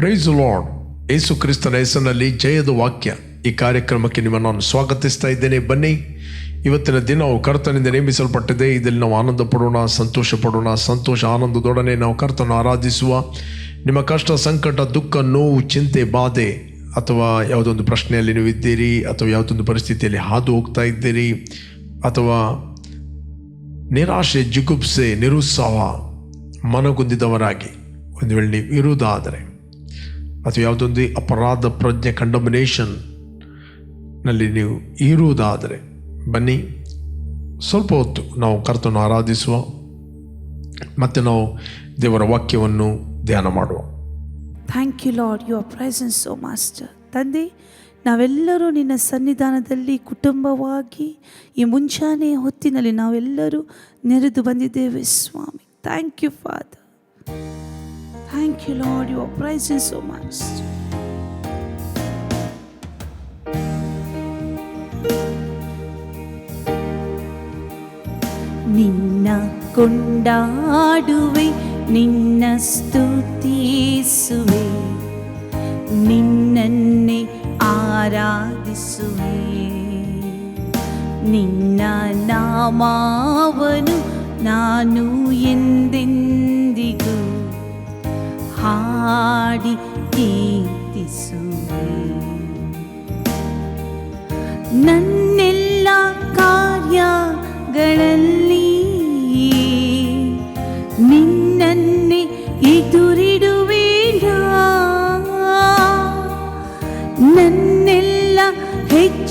Price lord ಯೇಸು ಕ್ರಿಸ್ತನ ಹೆಸರಿನಲ್ಲಿ ಜಯದ ವಾಕ್ಯ. ಈ ಕಾರ್ಯಕ್ರಮಕ್ಕೆ ನಿಮ್ಮನ್ನು ನಾನು ಸ್ವಾಗತಿಸ್ತಾ ಇದ್ದೇನೆ. ಬನ್ನಿ, ಇವತ್ತಿನ ದಿನವು ಕರ್ತನಿಂದ ನೇಮಿಸಲ್ಪಟ್ಟಿದೆ. ಇದರಲ್ಲಿ ನಾವು ಆನಂದ ಪಡೋಣ ಸಂತೋಷ ಪಡೋಣ ಸಂತೋಷ ಆನಂದದೊಡನೆ ನಾವು ಕರ್ತನ ಆರಾಧಿಸುವ. ನಿಮ್ಮ ಕಷ್ಟ, ಸಂಕಟ, ದುಃಖ, ನೋವು, ಚಿಂತೆ, ಬಾಧೆ ಅಥವಾ ಯಾವುದೊಂದು ಪ್ರಶ್ನೆಯಲ್ಲಿ ನೀವು ಇದ್ದೀರಿ, ಅಥವಾ ಯಾವುದೊಂದು ಪರಿಸ್ಥಿತಿಯಲ್ಲಿ ಹಾದು ಹೋಗ್ತಾ ಇದ್ದೀರಿ, ಅಥವಾ ನಿರಾಶೆ, ಜಿಗುಪ್ಸೆ, ನಿರುತ್ಸಾಹ ಮನಗುಂದಿದವರಾಗಿ. ಒಂದು ವೇಳೆ ನೀವು ಇರುವುದಾದರೆ ಅಥವಾ ಯಾವುದೊಂದು ಅಪರಾಧ ಪ್ರಜ್ಞೆ ಕಂಡಮಿನೇಷನ್ನಲ್ಲಿ ನೀವು ಇರುವುದಾದರೆ ಬನ್ನಿ, ಸ್ವಲ್ಪ ಹೊತ್ತು ನಾವು ಕರ್ತನ್ನು ಆರಾಧಿಸುವ ಮತ್ತು ನಾವು ದೇವರ ವಾಕ್ಯವನ್ನು ಧ್ಯಾನ ಮಾಡುವ. Thank you Lord your presence O master ತಂದೆ, ನಾವೆಲ್ಲರೂ ನಿನ್ನ ಸನ್ನಿಧಾನದಲ್ಲಿ ಕುಟುಂಬವಾಗಿ ಈ ಮುಂಚಾನೆ ಹೊತ್ತಿನಲ್ಲಿ ನಾವೆಲ್ಲರೂ ನೆರೆದು ಬಂದಿದ್ದೇವೆ, ಸ್ವಾಮಿ. Thank you father thank you Lord your presence O master ನಿನ್ನ ಕೊಂಡಾಡುವೆ ನಿನ್ನ ಸ್ತುತಿಸುವೆ ನಿನ್ನನ್ನೇ ಆರಾಧಿಸುವೆ ನಿನ್ನ ನಾಮವನು ನಾನು ಎಂದೆಂದಿಗೂ ಹಾಡಿ ಕೀರ್ತಿಸುವೆ ನನ್ನೆಲ್ಲ ಕಾರ್ಯಗಳಲ್ಲಿ ನಿನ್ನನ್ನೇ ಎದುರಿಡುವೇನ ನನ್ನೆಲ್ಲ ಹೆಜ್ಜೆಗಳಲ್ಲಿ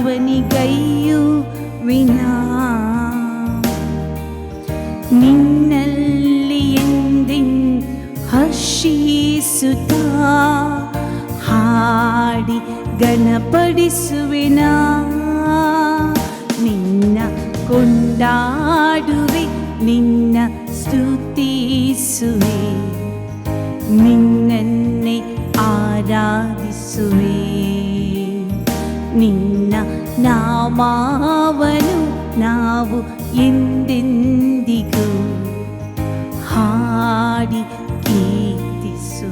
ಹರ್ಷಧ್ವನಿಗೈಯು ವಿನಾ. ನಿನ್ನಲ್ಲಿ ಎಂದಿನ್ ಹರ್ಷಿಸುತ್ತ. ಹಾಡಿ ಗಣಪಡಿಸುವಿನ ನಿನ್ನ ಕೊಂಡಾಡುವೆ ನಿನ್ನ ಸ್ತುತಿಸುವೆ. ನಾಮವನು ನಾವು ಎಂದೆಂದಿಗೂ ಹಾಡಿ ಕೀರ್ತಿಸು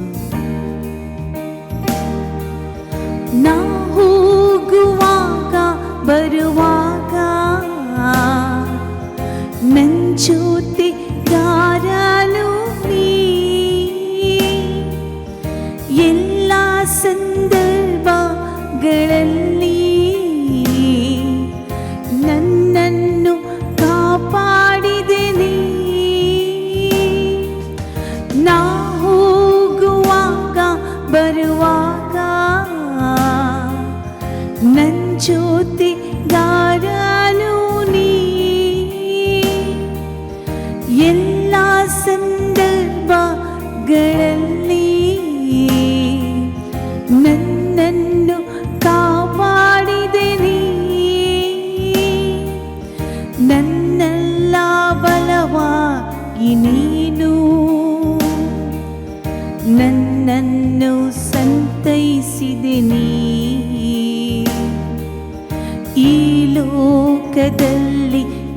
ನಾ ಹೋಗುವಾಗ ಬರುವಾಗ ನನ್ ಜೊತೆಗಾರನು ನೀ ಎಲ್ಲ ಸಂದರ್ಭಗಳಲ್ಲಿ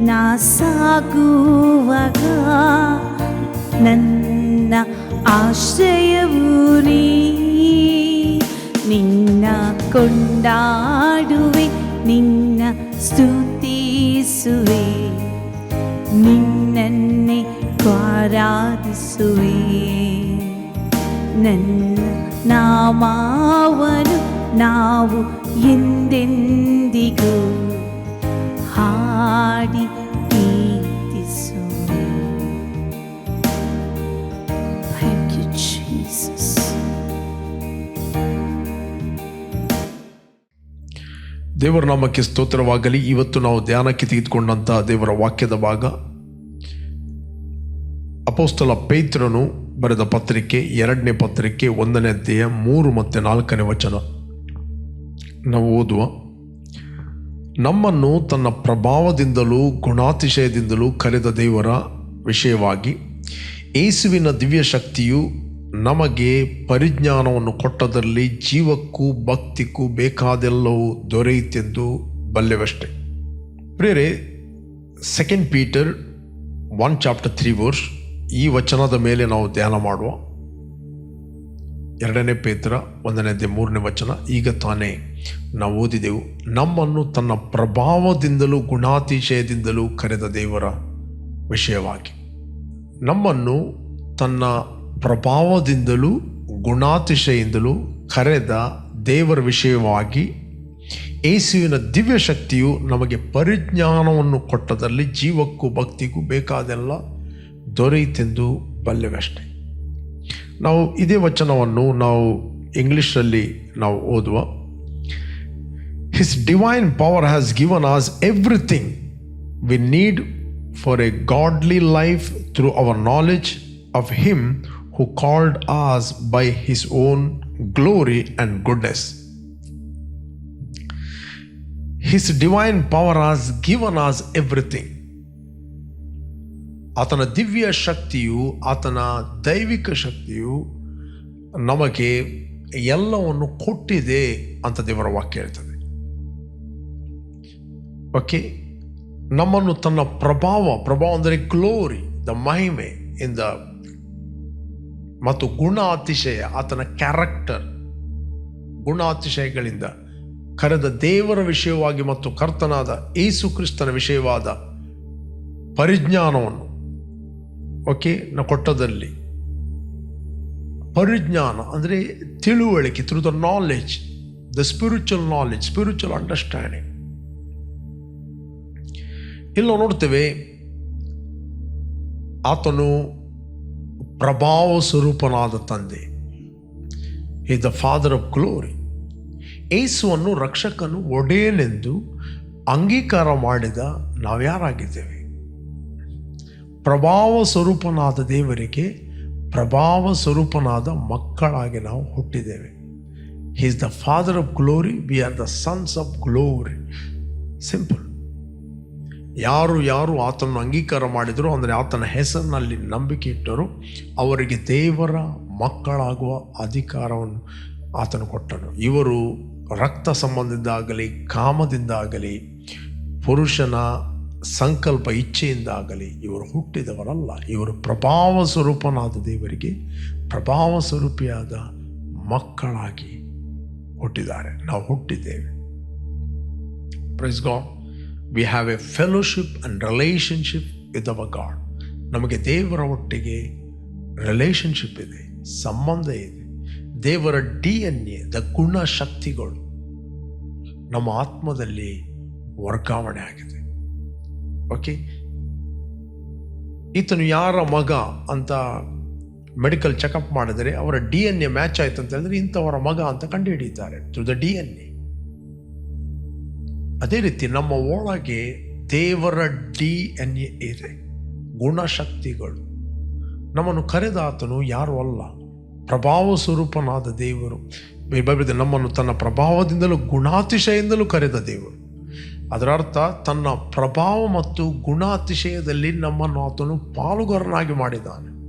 ನಾ ನನ್ನ ಆಶ್ರಯವು ನೀ. ನಿನ್ನ ಕೊಂಡಾಡುವೆ ನಿನ್ನ ಸ್ತುತಿಸುವೆ ನಿನ್ನನ್ನೇ ಆರಾಧಿಸುವೆ. ನನ್ನ ನಾಮಾವನು ನಾವು ಎಂದೆಂದಿಗೂ ಹಾಡಿ. ದೇವರ ನಾಮಕ್ಕೆ ಸ್ತೋತ್ರವಾಗಲಿ. ಇವತ್ತು ನಾವು ಧ್ಯಾನಕ್ಕೆ ತೆಗೆದುಕೊಂಡಂಥ ದೇವರ ವಾಕ್ಯದ ಭಾಗ. ಅಪೋಸ್ತಲ ಪೈತ್ರನು ಬರೆದ ಪತ್ರಿಕೆ ಎರಡನೇ ಪತ್ರಿಕೆ ಒಂದನೇ ಅಧ್ಯಾಯ ಮೂರು ಮತ್ತು ನಾಲ್ಕನೇ ವಚನ. ನಾವು ಓದುವ. ನಮ್ಮನ್ನು ತನ್ನ ಪ್ರಭಾವದಿಂದಲೂ, ಗುಣಾತಿಶಯದಿಂದಲೂ ಕರೆದ ದೇವರ ವಿಷಯವಾಗಿ ಏಸುವಿನ ದಿವ್ಯ ಶಕ್ತಿಯು ನಮಗೆ ಪರಿಜ್ಞಾನವನ್ನು ಕೊಟ್ಟದಲ್ಲಿ ಜೀವಕ್ಕೂ, ಭಕ್ತಿಗೂ ಬೇಕಾದೆಲ್ಲವೂ ದೊರೆಯಿತೆಂದು ಬಲ್ಲೆವಷ್ಟೆ. ಪ್ರೇರೆ second Peter one chapter three verse ಈ ವಚನದ ಮೇಲೆ ನಾವು ಧ್ಯಾನ ಮಾಡುವ. ಎರಡನೇ ಪೇತ್ರ ಒಂದನೇದೇ ಮೂರನೇ ವಚನ, ಈಗ ತಾನೇ ನಾವು ಓದಿದೆವು. ನಮ್ಮನ್ನು ತನ್ನ ಪ್ರಭಾವದಿಂದಲೂ ಗುಣಾತಿಶಯದಿಂದಲೂ ಕರೆದ ದೇವರ ವಿಷಯವಾಗಿ. ನಮ್ಮನ್ನು ತನ್ನ ಪ್ರಭಾವದಿಂದಲೂ ಗುಣಾತಿಶಯದಿಂದಲೂ ಕರೆದ ದೇವರ ವಿಷಯವಾಗಿ ಏಸುವಿನ ದಿವ್ಯ ಶಕ್ತಿಯು ನಮಗೆ ಪರಿಜ್ಞಾನವನ್ನು ಕೊಟ್ಟದಲ್ಲಿ ಜೀವಕ್ಕೂ ಭಕ್ತಿಗೂ ಬೇಕಾದೆಲ್ಲ ದೊರೆಯಿತೆಂದು ಬಲ್ಲೆವಷ್ಟೆ. ನಾವು ಇದೇ ವಚನವನ್ನು ನಾವು ಇಂಗ್ಲಿಷಲ್ಲಿ ನಾವು ಓದುವ. His divine power has given us everything we need for a godly life through our knowledge of him who called us by his own glory and goodness his divine power has given us everything ಆತನ ದಿವ್ಯ ಶಕ್ತಿಯು, ಆತನ ದೈವಿಕ ಶಕ್ತಿಯು ನಮಗೆ ಎಲ್ಲವನ್ನು ಕೊಟ್ಟಿದೆ ಅಂತ ದೇವರ ವಾಕ್ಯ ಹೇಳ್ತದೆ. ಓಕೆ ನಮ್ಮನ್ನು ತನ್ನ ಪ್ರಭಾವ ಪ್ರಭಾವ ಅಂದರೆ ಗ್ಲೋರಿ ದ ಮಹಿಮೆ ಇನ್ ದ ಮತ್ತು ಗುಣ ಅತಿಶಯ, ಆತನ ಕ್ಯಾರೆಕ್ಟರ್ ಗುಣ ಅತಿಶಯಗಳಿಂದ ಕರೆದ ದೇವರ ವಿಷಯವಾಗಿ ಮತ್ತು ಕರ್ತನಾದ ಏಸು ಕ್ರಿಸ್ತನ ವಿಷಯವಾದ ಪರಿಜ್ಞಾನವನ್ನು ಓಕೆ, ನ ಕೊಟ್ಟದಲ್ಲಿ ಪರಿಜ್ಞಾನ ಅಂದರೆ ತಿಳುವಳಿಕೆ through the knowledge the spiritual knowledge spiritual understanding ಇಲ್ಲಿ ನಾವು ನೋಡ್ತೇವೆ, ಆತನು ಪ್ರಭಾವ ಸ್ವರೂಪನಾದ ತಂದೆ. ಈ ದ ಫಾದರ್ ಆಫ್ ಗ್ಲೋರಿ ಏಸುವನ್ನು ರಕ್ಷಕನು ಒಡೆಯನೆಂದು ಅಂಗೀಕಾರ ಮಾಡಿದ ನಾವ್ಯಾರಾಗಿದ್ದೇವೆ? ಪ್ರಭಾವ ಸ್ವರೂಪನಾದ ದೇವರಿಗೆ ಪ್ರಭಾವ ಸ್ವರೂಪನಾದ ಮಕ್ಕಳಾಗಿ ನಾವು ಹುಟ್ಟಿದ್ದೇವೆ. He is the father of glory we are the sons of glory simple ಯಾರು ಯಾರು ಆತನ ಅಂಗೀಕಾರ ಮಾಡಿದರು ಅಂದರೆ ಆತನ ಹೆಸರಿನಲ್ಲಿ ನಂಬಿಕೆ ಇಟ್ಟರು ಅವರಿಗೆ ದೇವರ ಮಕ್ಕಳಾಗುವ ಅಧಿಕಾರವನ್ನು ಆತನು ಕೊಟ್ಟನು. ಇವರು ರಕ್ತ ಸಂಬಂಧದಿಂದಾಗಲಿ, ಕಾಮದಿಂದಾಗಲಿ, ಪುರುಷನ ಸಂಕಲ್ಪ ಇಚ್ಛೆಯಿಂದಾಗಲಿ ಇವರು ಹುಟ್ಟಿದವರಲ್ಲ, ಇವರು ಪ್ರಭಾವ ಸ್ವರೂಪನಾದ ದೇವರಿಗೆ ಪ್ರಭಾವ ಸ್ವರೂಪಿಯಾದ ಮಕ್ಕಳಾಗಿ ಹುಟ್ಟಿದ್ದಾರೆ. ನಾವು ಹುಟ್ಟಿದ್ದೇವೆ. Praise God we have a fellowship and relationship with our God ನಮಗೆ ದೇವರ ಒಟ್ಟಿಗೆ ರಿಲೇಷನ್ಶಿಪ್ ಇದೆ, ಸಂಬಂಧ ಇದೆ. ದೇವರ ಡಿ ಎನ್ ಎ ದ ಗುಣ ಶಕ್ತಿಗಳು ನಮ್ಮ ಆತ್ಮದಲ್ಲಿ ವರ್ಗಾವಣೆ ಆಗಿದೆ. ಓಕೆ ಈತನು ಯಾರ ಮಗ ಅಂತ ಮೆಡಿಕಲ್ ಚೆಕಪ್ ಮಾಡಿದರೆ ಅವರ ಡಿ ಎನ್ ಎ ಮ್ಯಾಚ್ ಆಯ್ತು ಅಂತ ಹೇಳಿದ್ರೆ ಇಂಥವರ ಮಗ ಅಂತ ಕಂಡುಹಿಡಿಯುತ್ತಾರೆ through the D N A ಅದೇ ರೀತಿ ನಮ್ಮ ಒಳಗೆ ದೇವರ ಡಿ ಎನ್ ಎ ಇದೆ. ಗುಣಶಕ್ತಿಗಳು. ನಮ್ಮನ್ನು ಕರೆದ ಆತನು ಯಾರು ಅಲ್ಲ. ಪ್ರಭಾವ ಸ್ವರೂಪನಾದ ದೇವರು. ಬೈಬಲ್ ನಮ್ಮನ್ನು ತನ್ನ ಪ್ರಭಾವದಿಂದಲೂ ಗುಣಾತಿಶಯದಿಂದಲೂ ಕರೆದ ದೇವರು. ಅದರ ಅರ್ಥ ತನ್ನ ಪ್ರಭಾವ ಮತ್ತು ಗುಣಾತಿಶಯದಲ್ಲಿ ನಮ್ಮನ್ನು ಆತನು ಪಾಲುಗಾರನಾಗಿ ಮಾಡಿದ್ದಾನೆ.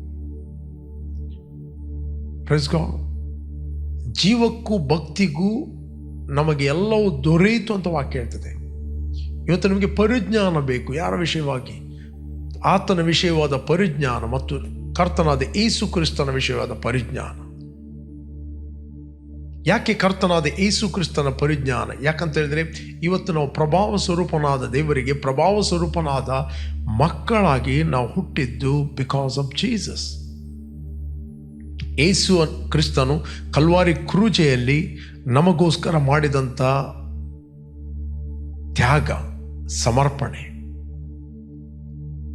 ಜೀವಕ್ಕೂ ಭಕ್ತಿಗೂ ನಮಗೆ ಎಲ್ಲವೂ ದೊರೆಯಿತು ಅಂತ ವಾಕ್ಯ ಹೇಳ್ತದೆ. ಇವತ್ತು ನಮಗೆ ಪರಿಜ್ಞಾನ ಬೇಕು. ಯಾರ ವಿಷಯವಾಗಿ? ಆತನ ವಿಷಯವಾದ ಪರಿಜ್ಞಾನ ಮತ್ತು ಕರ್ತನಾದ ಏಸು ಕ್ರಿಸ್ತನ ವಿಷಯವಾದ ಪರಿಜ್ಞಾನ. ಯಾಕೆ ಕರ್ತನಾದ ಏಸು ಕ್ರಿಸ್ತನ ಪರಿಜ್ಞಾನ? ಯಾಕಂತ ಹೇಳಿದ್ರೆ, ಇವತ್ತು ನಾವು ಪ್ರಭಾವ ಸ್ವರೂಪನಾದ ದೇವರಿಗೆ ಪ್ರಭಾವ ಸ್ವರೂಪನಾದ ಮಕ್ಕಳಾಗಿ ನಾವು ಹುಟ್ಟಿದ್ದು ಬಿಕಾಸ್ ಆಫ್ ಜೀಸಸ್ ಏಸು ಕ್ರಿಸ್ತನು ಕಲ್ವಾರಿ ಕ್ರೂಜೆಯಲ್ಲಿ ನಮಗೋಸ್ಕರ ಮಾಡಿದಂಥ ತ್ಯಾಗ, ಸಮರ್ಪಣೆ.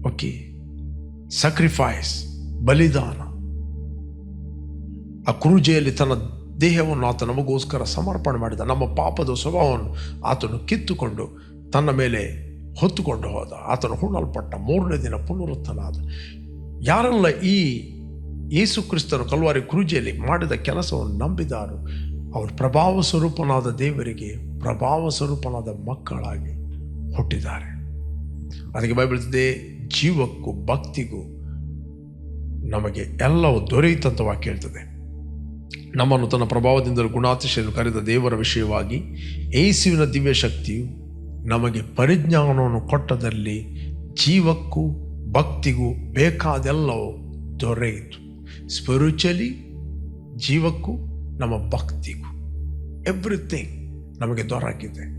ಓಕೆ ಸಕ್ರಿಫೈಸ್ ಬಲಿದಾನ. ಆ ಕ್ರೂಜೆಯಲ್ಲಿ ತನ್ನ ದೇಹವನ್ನು ಆತ ನಮಗೋಸ್ಕರ ಸಮರ್ಪಣೆ ಮಾಡಿದ. ನಮ್ಮ ಪಾಪದ ಸ್ವಭಾವವನ್ನು ಆತನು ಕಿತ್ತುಕೊಂಡು ತನ್ನ ಮೇಲೆ ಹೊತ್ತುಕೊಂಡು ಹೋದ. ಆತನು ಹುಣ್ಣಲ್ಪಟ್ಟ ಮೂರನೇ ದಿನ ಪುನರುತ್ಥನಾದ. ಯಾರೆಲ್ಲ ಈ ಯೇಸು ಕ್ರಿಸ್ತನು ಕಲ್ವಾರಿ ಕುರುಜಿಯಲ್ಲಿ ಮಾಡಿದ ಕೆಲಸವನ್ನು ನಂಬಿದಾರು, ಅವರು ಪ್ರಭಾವ ಸ್ವರೂಪನಾದ ದೇವರಿಗೆ ಪ್ರಭಾವ ಸ್ವರೂಪನಾದ ಮಕ್ಕಳಾಗಿ ಹುಟ್ಟಿದ್ದಾರೆ. ಅದಕ್ಕೆ ಬೈಬಿಡ್ತದೆ ಜೀವಕ್ಕೂ ಭಕ್ತಿಗೂ ನಮಗೆ ಎಲ್ಲವೂ ದೊರೆಯಿತಂತ ವಾಕ್ಯ ಹೇಳ್ತದೆ. ನಮ್ಮನ್ನು ತನ್ನ ಪ್ರಭಾವದಿಂದಲೂ ಗುಣಾತಿಶಯನ್ನು ಕರೆದ ದೇವರ ವಿಷಯವಾಗಿ ಏಸುವಿನ ದಿವ್ಯ ಶಕ್ತಿಯು ನಮಗೆ ಪರಿಜ್ಞಾನವನ್ನು ಕೊಟ್ಟದಲ್ಲಿ ಜೀವಕ್ಕೂ ಭಕ್ತಿಗೂ ಬೇಕಾದೆಲ್ಲವೂ ದೊರೆಯಿತು. ಸ್ಪಿರಿಚುಲಿ ಜೀವಕ್ಕೂ ನಮ್ಮ ಭಕ್ತಿಗೂ ಎವ್ರಿಥಿಂಗ್ ನಮಗೆ ದೊರಕಿದೆ.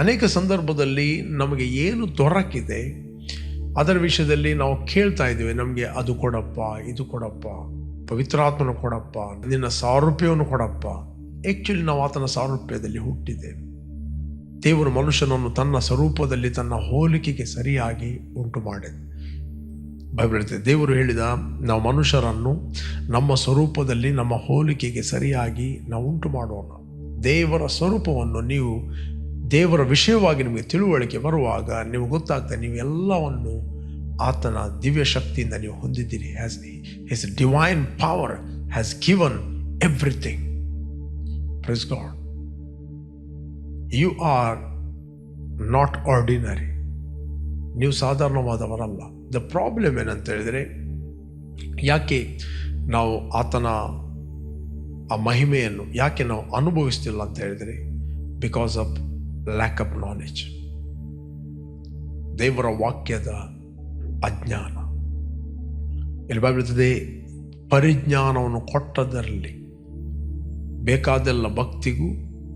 ಅನೇಕ ಸಂದರ್ಭದಲ್ಲಿ ನಮಗೆ ಏನು ದೊರಕಿದೆ? ಅದರ ವಿಷಯದಲ್ಲಿ ನಾವು ಕೇಳ್ತಾ ಇದ್ದೇವೆ, ನಮಗೆ ಅದು ಕೊಡಪ್ಪ, ಇದು ಕೊಡಪ್ಪ, ಪವಿತ್ರಾತ್ಮನ ಕೊಡಪ್ಪ, ನಿನ್ನ ಸಾರೂಪ್ಯವನ್ನು ಕೊಡಪ್ಪ. ಆ್ಯಕ್ಚುಲಿ ನಾವು ಆತನ ಸಾರೂಪ್ಯದಲ್ಲಿ ಹುಟ್ಟಿದ್ದೇವೆ. ದೇವರು ಮನುಷ್ಯನನ್ನು ತನ್ನ ಸ್ವರೂಪದಲ್ಲಿ ತನ್ನ ಹೋಲಿಕೆಗೆ ಸರಿಯಾಗಿ ಉಂಟು ಮಾಡಿದೆ. ಬೈಬಲ್ ದೇವರು ಹೇಳಿದ, ನಾವು ಮನುಷ್ಯರನ್ನು ನಮ್ಮ ಸ್ವರೂಪದಲ್ಲಿ, ನಮ್ಮ ಹೋಲಿಕೆಗೆ ಸರಿಯಾಗಿ ನಾವು ಉಂಟು ಮಾಡೋಣ. ದೇವರ ಸ್ವರೂಪವನ್ನು ನೀವು ದೇವರ ವಿಷಯವಾಗಿ ನಿಮಗೆ ತಿಳುವಳಿಕೆ ಬರುವಾಗ ನಿಮಗೆ ಗೊತ್ತಾಗ್ತದೆ ನೀವೆಲ್ಲವನ್ನು ಆತನ ದಿವ್ಯ ಶಕ್ತಿಯಿಂದ ನೀವು ಹೊಂದಿದ್ದೀರಿ. Has his divine power has given everything praise God you are not ordinary ನೀವು ಸಾಧಾರಣವಾದವರಲ್ಲ. ದ ಪ್ರಾಬ್ಲಮ್ ಏನಂತ ಹೇಳಿದರೆ, ಯಾಕೆ ನಾವು ಆತನ ಆ ಮಹಿಮೆಯನ್ನು, ಯಾಕೆ ನಾವು ಅನುಭವಿಸ್ತಿಲ್ಲ ಅಂತ ಹೇಳಿದರೆ because of lack of knowledge ದೇವರ ವಾಕ್ಯದ ಅಜ್ಞಾನ. ಇಲ್ಲಿ ಬರ್ತದೆ ಪರಿಜ್ಞಾನವನ್ನು ಕೊಟ್ಟದರಲ್ಲಿ ಬೇಕಾದೆಲ್ಲ ಭಕ್ತಿಗೂ,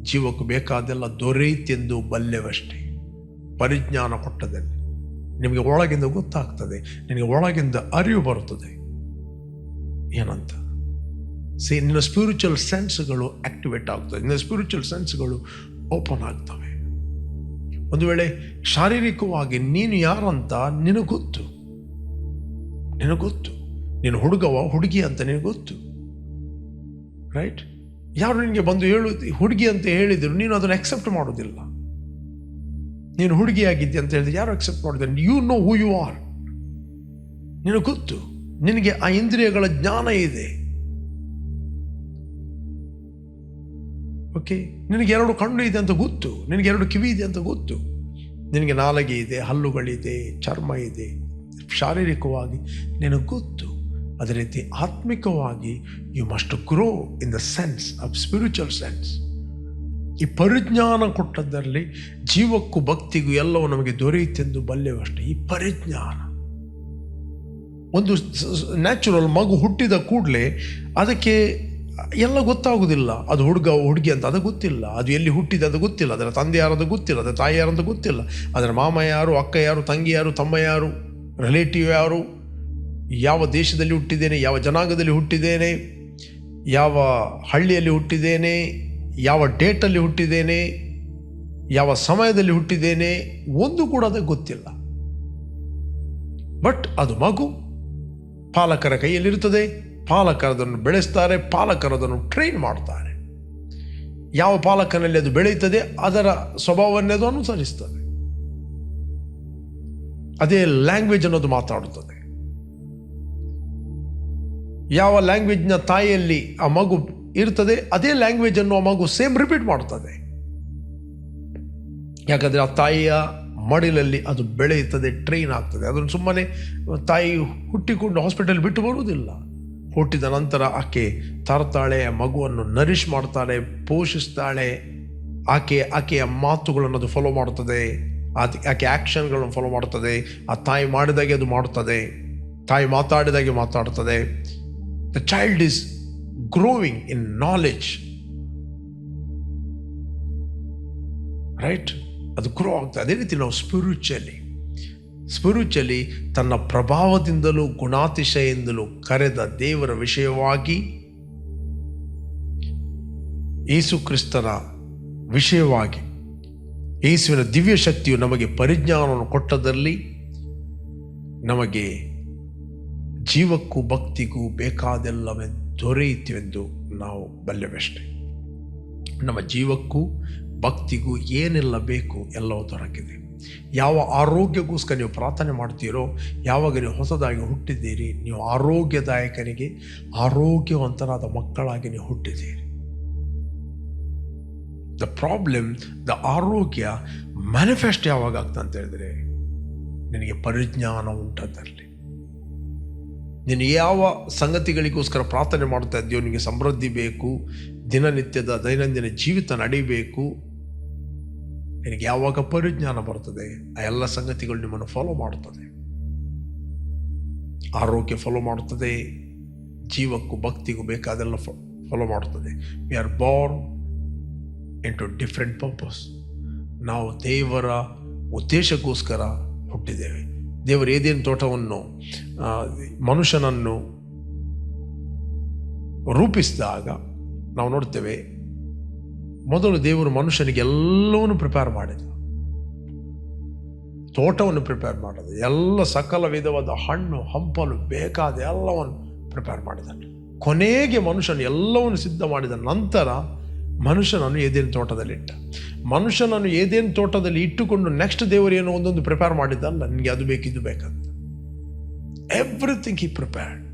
ಜೀವಕ್ಕೂ ಬೇಕಾದೆಲ್ಲ ದೊರೆಯಿತೆಂದು ಬಲ್ಲೆವಷ್ಟೇ. ಪರಿಜ್ಞಾನ ಕೊಟ್ಟದಲ್ಲಿ ನಿಮಗೆ ಒಳಗಿಂದ ಗೊತ್ತಾಗ್ತದೆ, ನಿನಗೆ ಒಳಗಿಂದ ಅರಿವು ಬರುತ್ತದೆ. ಏನಂತ? ಸಿ ನಿನ್ನ ಸ್ಪಿರಿಚುವಲ್ ಸೆನ್ಸ್ಗಳು ಆಕ್ಟಿವೇಟ್ ಆಗ್ತದೆ, ನಿನ್ನ ಸ್ಪಿರಿಚುವಲ್ ಸೆನ್ಸ್ಗಳು ಓಪನ್ ಆಗ್ತವೆ. ಒಂದು ವೇಳೆ ಶಾರೀರಿಕವಾಗಿ ನೀನು ಯಾರಂತ ನಿನಗೆ ಗೊತ್ತು. ನಿನಗೆ ಗೊತ್ತು. ನೀನು ಹುಡುಗವ, ಹುಡುಗಿ ಅಂತ ನಿನಗೆ ಗೊತ್ತು. ರೈಟ್ ಯಾರು ನಿನಗೆ ಬಂದು ಹೇಳು, ಹುಡುಗಿ ಅಂತ ಹೇಳಿದರು, ನೀನು ಅದನ್ನು ಅಕ್ಸೆಪ್ಟ್ ಮಾಡೋದಿಲ್ಲ. ನೀನು ಹುಡುಗಿಯಾಗಿದ್ದೆ ಅಂತ ಹೇಳಿದ್ರೆ ಯಾರು ಅಕ್ಸೆಪ್ಟ್ ಮಾಡಿದ್ದಾರೆ you know who you are ನಿನಗೆ ಗೊತ್ತು. ನಿನಗೆ ಆ ಇಂದ್ರಿಯಗಳ ಜ್ಞಾನ ಇದೆ. ಓಕೆ ನಿನಗೆ ಎರಡು ಕಣ್ಣು ಇದೆ ಅಂತ ಗೊತ್ತು. ನಿನಗೆ ಎರಡು ಕಿವಿ ಇದೆ ಅಂತ ಗೊತ್ತು. ನಿನಗೆ ನಾಲಗೆ ಇದೆ, ಹಲ್ಲುಗಳಿದೆ, ಚರ್ಮ ಇದೆ. ಶಾರೀರಿಕವಾಗಿ ನಿನಗೆ ಗೊತ್ತು. ಅದೇ ರೀತಿ ಆತ್ಮಿಕವಾಗಿ you must grow in the sense of spiritual sense ಈ ಪರಿಜ್ಞಾನ ಕೊಟ್ಟದ್ದರಲ್ಲಿ ಜೀವಕ್ಕೂ ಭಕ್ತಿಗೂ ಎಲ್ಲವೂ ನಮಗೆ ದೊರೆಯುತ್ತೆಂದು ಬಲ್ಲೆವಷ್ಟೇ ಈ ಪರಿಜ್ಞಾನ. ಒಂದು ನ್ಯಾಚುರಲ್ ಮಗು ಹುಟ್ಟಿದ ಕೂಡಲೇ ಅದಕ್ಕೆ ಎಲ್ಲ ಗೊತ್ತಾಗುವುದಿಲ್ಲ ಅದು ಹುಡುಗ, ಹುಡುಗಿ ಅಂತ ಅದು ಗೊತ್ತಿಲ್ಲ. ಅದು ಎಲ್ಲಿ ಹುಟ್ಟಿದೆ ಅದು ಗೊತ್ತಿಲ್ಲ. ಅದರ ತಂದೆ ಯಾರು ಅದು ಗೊತ್ತಿಲ್ಲ. ಅದರ ತಾಯಿ ಯಾರು ಅಂತ ಗೊತ್ತಿಲ್ಲ. ಅದರ ಮಾಮ ಯಾರು, ಅಕ್ಕ ಯಾರು, ತಂಗಿ ಯಾರು, ತಮ್ಮ ಯಾರು ರಿಲೇಟಿವ್ ಯಾರು, ಯಾವ ದೇಶದಲ್ಲಿ ಹುಟ್ಟಿದ್ದೇನೆ, ಯಾವ ಜನಾಂಗದಲ್ಲಿ ಹುಟ್ಟಿದ್ದೇನೆ, ಯಾವ ಹಳ್ಳಿಯಲ್ಲಿ ಹುಟ್ಟಿದ್ದೇನೆ, ಯಾವ ಡೇಟಲ್ಲಿ ಹುಟ್ಟಿದ್ದೇನೆ, ಯಾವ ಸಮಯದಲ್ಲಿ ಹುಟ್ಟಿದ್ದೇನೆ, ಒಂದು ಕೂಡ ಅದಕ್ಕೆ ಗೊತ್ತಿಲ್ಲ. ಬಟ್ ಅದು ಮಗು ಪಾಲಕರ ಕೈಯಲ್ಲಿರುತ್ತದೆ. ಪಾಲಕರದನ್ನು ಬೆಳೆಸ್ತಾರೆ, ಪಾಲಕರದನ್ನು ಟ್ರೈನ್ ಮಾಡ್ತಾರೆ. ಯಾವ ಪಾಲಕನಲ್ಲಿ ಅದು ಬೆಳೆಯುತ್ತದೆ, ಅದರ ಸ್ವಭಾವವನ್ನೇ ಅದು ಅನುಸರಿಸ್ತದೆ. ಅದೇ ಲ್ಯಾಂಗ್ವೇಜ್ ಅನ್ನೋದು ಮಾತಾಡುತ್ತದೆ. ಯಾವ ಲ್ಯಾಂಗ್ವೇಜ್ನ ತಾಯಿಯಲ್ಲಿ ಆ ಮಗು ಇರ್ತದೆ, ಅದೇ ಲ್ಯಾಂಗ್ವೇಜ್ ಅನ್ನು ಆ ಮಗು ಸೇಮ್ ರಿಪೀಟ್ ಮಾಡ್ತದೆ. ಯಾಕಂದರೆ ಆ ತಾಯಿಯ ಮಡಿಲಲ್ಲಿ ಅದು ಬೆಳೆಯುತ್ತದೆ ಟ್ರೈನ್ ಆಗ್ತದೆ. ಅದನ್ನು ಸುಮ್ಮನೆ ತಾಯಿ ಹುಟ್ಟಿಕೊಂಡು ಹಾಸ್ಪಿಟಲ್ ಬಿಟ್ಟು ಬರುವುದಿಲ್ಲ. ಹುಟ್ಟಿದ ನಂತರ ಆಕೆ ತರ್ತಾಳೆ, ಮಗುವನ್ನು ನರಿಶ್ ಮಾಡ್ತಾಳೆ, ಪೋಷಿಸ್ತಾಳೆ. ಆಕೆ, ಆಕೆಯ ಮಾತುಗಳನ್ನು ಅದು ಫಾಲೋ ಮಾಡುತ್ತದೆ. ಅದು ಆಕೆ ಆ್ಯಕ್ಷನ್ಗಳನ್ನು ಫಾಲೋ ಮಾಡುತ್ತದೆ. ಆ ತಾಯಿ ಮಾಡಿದಾಗೆ ಅದು ಮಾಡುತ್ತದೆ. ತಾಯಿ ಮಾತಾಡಿದಾಗೆ ಮಾತಾಡುತ್ತದೆ. The child is growing in knowledge right ಅದು ಗ್ರೋ ಆಗ್ತದೆ. ಅದೇ ರೀತಿ ನಾವು ಸ್ಪಿರಿಚುವಲಿ ಸ್ಪಿರಿಚುವಲಿ ತನ್ನ ಪ್ರಭಾವದಿಂದಲೂ ಗುಣಾತಿಶಯಿಂದಲೂ ಕರೆದ ದೇವರ ವಿಷಯವಾಗಿ ಯೇಸುಕ್ರಿಸ್ತನ ವಿಷಯವಾಗಿ ಯೇಸುವಿನ ದಿವ್ಯ ಶಕ್ತಿಯು ನಮಗೆ ಪರಿಜ್ಞಾನವನ್ನು ಕೊಟ್ಟದಲ್ಲಿ ನಮಗೆ ಜೀವಕ್ಕೂ ಭಕ್ತಿಗೂ ಬೇಕಾದೆಲ್ಲವೇ ದೊರೆಯಿತೆಂದು ನಾವು ಬಲ್ಲೆವಷ್ಟೇ. ನಮ್ಮ ಜೀವಕ್ಕೂ ಭಕ್ತಿಗೂ ಏನೆಲ್ಲ ಬೇಕು ಎಲ್ಲವೂ ದೊರಕಿದೆ. ಯಾವ ಆರೋಗ್ಯಕ್ಕೋಸ್ಕರ ನೀವು ಪ್ರಾರ್ಥನೆ ಮಾಡ್ತೀರೋ, ಯಾವಾಗ ನೀವು ಹೊಸದಾಗಿ ಹುಟ್ಟಿದ್ದೀರಿ, ನೀವು ಆರೋಗ್ಯದಾಯಕನಿಗೆ ಆರೋಗ್ಯವಂತರಾದ ಮಕ್ಕಳಾಗಿ ನೀವು ಹುಟ್ಟಿದ್ದೀರಿ. ದ ಪ್ರಾಬ್ಲಮ್ ದ ಆರೋಗ್ಯ ಮ್ಯಾನಿಫೆಸ್ಟ್ ಯಾವಾಗ ಆಗ್ತದೆ ಅಂತ ಹೇಳಿದ್ರೆ, ನಿನಗೆ ಪರಿಜ್ಞಾನ ಉಂಟದರಲ್ಲಿ ನೀನು ಯಾವ ಸಂಗತಿಗಳಿಗೋಸ್ಕರ ಪ್ರಾರ್ಥನೆ ಮಾಡ್ತಾ ಇದ್ದೀಯೋ ನಿಮಗೆ ಸಮೃದ್ಧಿ ಬೇಕು, ದಿನನಿತ್ಯದ ದೈನಂದಿನ ಜೀವಿತ ನಡಿಬೇಕು ನಿನಗೆ ಯಾವಾಗ ಪರಿಜ್ಞಾನ ಬರ್ತದೆ, ಆ ಎಲ್ಲ ಸಂಗತಿಗಳು ನಿಮ್ಮನ್ನು ಫಾಲೋ ಮಾಡುತ್ತದೆ. ಆರೋಗ್ಯ ಫಾಲೋ ಮಾಡುತ್ತದೆ, ಜೀವಕ್ಕೂ ಭಕ್ತಿಗೂ ಬೇಕಾದೆಲ್ಲ ಫಾಲೋ ಮಾಡುತ್ತದೆ. We are born into different purpose ನಾವು ದೇವರ ಉದ್ದೇಶಕ್ಕೋಸ್ಕರ ಹುಟ್ಟಿದ್ದೇವೆ. ದೇವರ ಏದೇನು ತೋಟವನ್ನು ಮನುಷ್ಯನನ್ನು ರೂಪಿಸಿದಾಗ ನಾವು ನೋಡ್ತೇವೆ ಮೊದಲು ದೇವರು ಮನುಷ್ಯನಿಗೆ ಎಲ್ಲವನ್ನು ಪ್ರಿಪೇರ್ ಮಾಡಿದ್ರು ತೋಟವನ್ನು ಪ್ರಿಪೇರ್ ಮಾಡಿದ ಎಲ್ಲ ಸಕಲ ವಿಧವಾದ ಹಣ್ಣು, ಹಂಪಲು, ಬೇಕಾದ ಎಲ್ಲವನ್ನು ಪ್ರಿಪೇರ್ ಮಾಡಿದ ಕೊನೆಗೆ ಮನುಷ್ಯನು ಎಲ್ಲವನ್ನು ಸಿದ್ಧ ಮಾಡಿದ ನಂತರ ಮನುಷ್ಯನನ್ನು ಏದೇನು ತೋಟದಲ್ಲಿಟ್ಟ ಮನುಷ್ಯನನ್ನು ಏದೇನು ತೋಟದಲ್ಲಿ ಇಟ್ಟುಕೊಂಡು ನೆಕ್ಸ್ಟ್ ದೇವರು ಏನೋ ಒಂದೊಂದು ಪ್ರಿಪೇರ್ ಮಾಡಿದ್ದಲ್ಲ ನನಗೆ ಅದು ಬೇಕಿದ್ದು ಬೇಕಂತ ಎವ್ರಿಥಿಂಗ್ ಈ ಪ್ರಿಪೇರ್ಡ್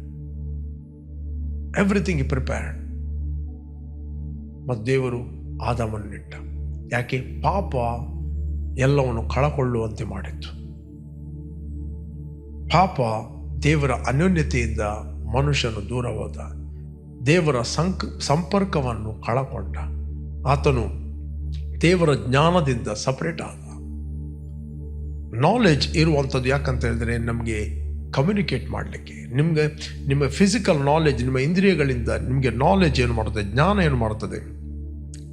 ಎವ್ರಿಥಿಂಗ್ ಈ ಪ್ರಿಪೇರ್ಡ್ ಮತ್ತು ದೇವರು ಆದಾಮನ್ನಿಟ್ಟ ಯಾಕೆ? ಪಾಪ ಎಲ್ಲವನ್ನು ಕಳಕೊಳ್ಳುವಂತೆ ಮಾಡಿತ್ತು. ಪಾಪ ದೇವರ ಅನ್ಯೋನ್ಯತೆಯಿಂದ ಮನುಷ್ಯನು ದೂರ ದೇವರ ಸಂಕ್, ಸಂಪರ್ಕವನ್ನು ಕಳಕೊಂಡ. ಆತನು ದೇವರ ಜ್ಞಾನದಿಂದ ಸಪ್ರೇಟ್ ಆದ. ನಾಲೆಜ್ ಇರುವಂಥದ್ದು ಯಾಕಂತ ಹೇಳಿದ್ರೆ ನಮಗೆ ಕಮ್ಯುನಿಕೇಟ್ ಮಾಡಲಿಕ್ಕೆ. ನಿಮಗೆ, ನಿಮ್ಮ ಫಿಸಿಕಲ್ ನಾಲೆಜ್ ನಿಮ್ಮ ಇಂದ್ರಿಯಗಳಿಂದ ನಿಮಗೆ ನಾಲೆಜ್ ಏನು ಮಾಡುತ್ತದೆ ಜ್ಞಾನ ಏನು ಮಾಡ್ತದೆ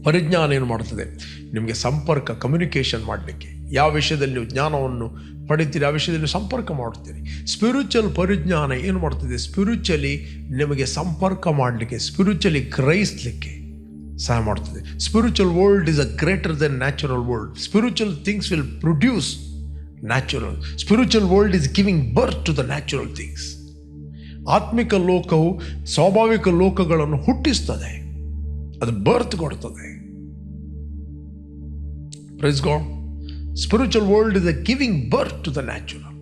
ಪರಿಜ್ಞಾನ ಏನು ಮಾಡ್ತದೆ ನಿಮಗೆ ಸಂಪರ್ಕ ಕಮ್ಯುನಿಕೇಷನ್ ಮಾಡಲಿಕ್ಕೆ. ಯಾವ ವಿಷಯದಲ್ಲಿ ನೀವು ಜ್ಞಾನವನ್ನು ಪಡಿತೀರಿ ಆ ವಿಷಯದಲ್ಲಿ ಸಂಪರ್ಕ ಮಾಡುತ್ತೀರಿ. ಸ್ಪಿರಿಚುವಲ್ ಪರಿಜ್ಞಾನ ಏನು ಮಾಡ್ತದೆ ಸ್ಪಿರಿಚುವಲಿ ನಿಮಗೆ ಸಂಪರ್ಕ ಮಾಡಲಿಕ್ಕೆ ಸ್ಪಿರಿಚುವಲಿ ಗ್ರಹಿಸಲಿಕ್ಕೆ ಸಹಾಯ ಮಾಡ್ತದೆ spiritual world is a greater than natural world spiritual things will produce natural spiritual world is giving birth to the natural things ಆತ್ಮಿಕ ಲೋಕವು ಸ್ವಾಭಾವಿಕ ಲೋಕಗಳನ್ನು ಹುಟ್ಟಿಸ್ತದೆ. ಅದು ಬರ್ತ್ ಕೊಡ್ತದೆ. Praise God spiritual world is a giving birth to the natural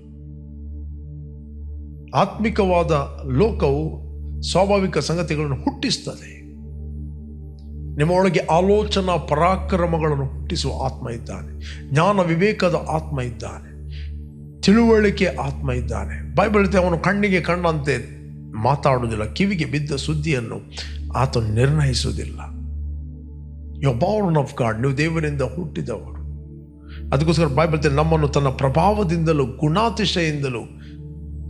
ಆತ್ಮಿಕವಾದ ಲೋಕವು ಸ್ವಾಭಾವಿಕ ಸಂಗತಿಗಳನ್ನು ಹುಟ್ಟಿಸ್ತದೆ. ನಿಮ್ಮ ಒಳಗೆ ಆಲೋಚನಾ ಪರಾಕ್ರಮಗಳನ್ನು ಹುಟ್ಟಿಸುವ ಆತ್ಮ ಇದ್ದಾನೆ. ಜ್ಞಾನ ವಿವೇಕದ ಆತ್ಮ ಇದ್ದಾನೆ. ತಿಳುವಳಿಕೆ ಆತ್ಮ ಇದ್ದಾನೆ. ಬೈಬಲ್ ಅವನು ಕಣ್ಣಿಗೆ ಕಣ್ಣಂತೆ ಮಾತಾಡುವುದಿಲ್ಲ, ಕಿವಿಗೆ ಬಿದ್ದ ಸುದ್ದಿಯನ್ನು ಆತ ನಿರ್ಣಯಿಸುವುದಿಲ್ಲ. ಯು ಬಾರ್ನ್ ಆಫ್ ಗಾಡ್ ನೀವು ದೇವರಿಂದ ಹುಟ್ಟಿದವರು. ಅದಕ್ಕೋಸ್ಕರ ಬೈಬಲ್ ನಮ್ಮನ್ನು ತನ್ನ ಪ್ರಭಾವದಿಂದಲೂ ಗುಣಾತಿಶಯಿಂದಲೂ